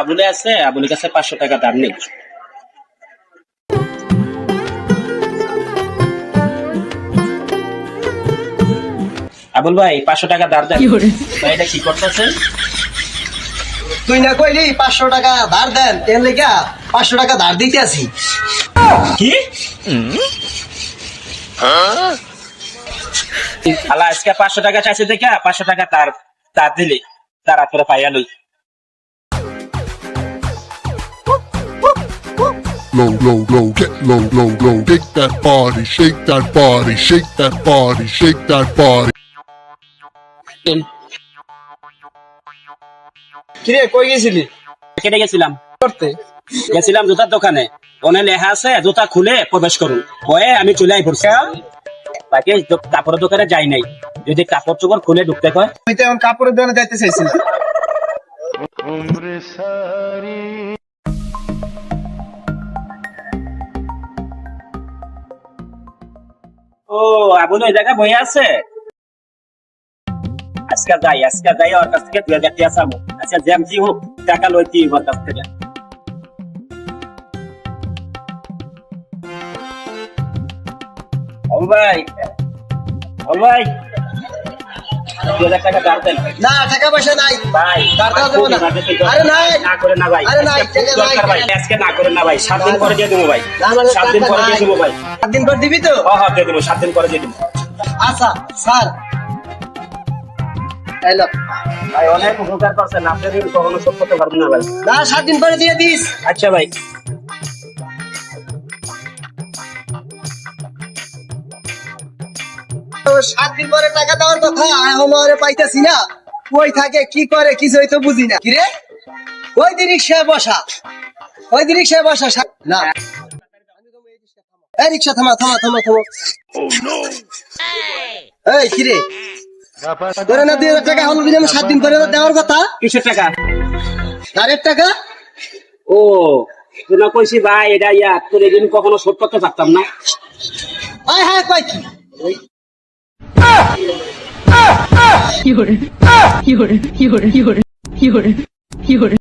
আবুলে আছে আবুলের কাছে পাঁচশো টাকা দাম নেই। আবুল ভাই পাঁচশো টাকা দাম দেন। ভাই এটা কি করতেছেন তুই না কইলি পাঁচশো টাকা ধার দেন এর লেগা পাঁচশো টাকা ধার দিতে আসি কি? আলা আজকে পাঁচশো টাকা চাইছে দেখে পাঁচশো টাকা তার তার দিলি। তার করে পাইয়া লই। Low, low, low, get low, low, low. Shake that body, shake that body, shake that body, shake that body. কিরে কই গেছিলি? কেটে গেছিলাম। করতে? গেছিলাম জুতার দোকানে। ওনে লেখা আছে জুতা খুলে প্রবেশ করুন। হয়ে আমি চলে আই পড়ছি। বাকি দো- কাপড়ের দোকানে যাই নাই। যদি কাপড় চোপড় খুলে ঢুকতে কয়। তুই তো এখন কাপড়ের দোকানে যাইতে চাইছিলি ও, আবুল ওই জায়গায় বই আছে? আজকে যাই আজকে যাই, ওর কাছ থেকে দুই হাজার টাকা চাবো। আচ্ছা জ্যাম জি হোক, টাকা লইতি ওর কাছ থেকে? ভাই ভাই। না টাকা পয়সা নাই। ভাই না। আরে নাই। না করে না ভাই আরে নাই, টাকা নাই। ভাই আজকে না করে না ভাই সাত দিন পরে দিয়ে দেবো ভাই। সাত দিন পরে দিয়ে। দেবো ভাই। সাত দিন পর দিবি তো? হ্যাঁ হ্যাঁ দিয়ে দেবো সাত দিন পরে দিয়ে দেবো। আচ্ছা স্যার। এলো ভাই অনেক উপকার করছেন আপনার কখনো শোধ করতে পারবেন না ভাই। না সাত দিন পরে দিয়ে দিস। আচ্ছা ভাই। তো সাত দিন পরে টাকা দেওয়ার কথা পাইতেছি না। কই থাকে কি করে কিছুই তো বুঝি না। কিরে? ওই দিন রিক্সায় বসা। ওই দিন রিক্সায় বসা না। এই রিক্সা থামা থামা থামা থামা। এই কিরে? তোরে না দুই হাজার টাকা বুঝলাম সাত দিন পরে দেওয়ার কথা? কিসের টাকা? তারের টাকা? ও না কইছি ভাই এটা ইয়া তোর ঋণ কখনো শোধ করতে পারতাম না? আয় হ্যাঁ কয় কি 有人，一会儿人，一会人，有人，一会儿人，一会人。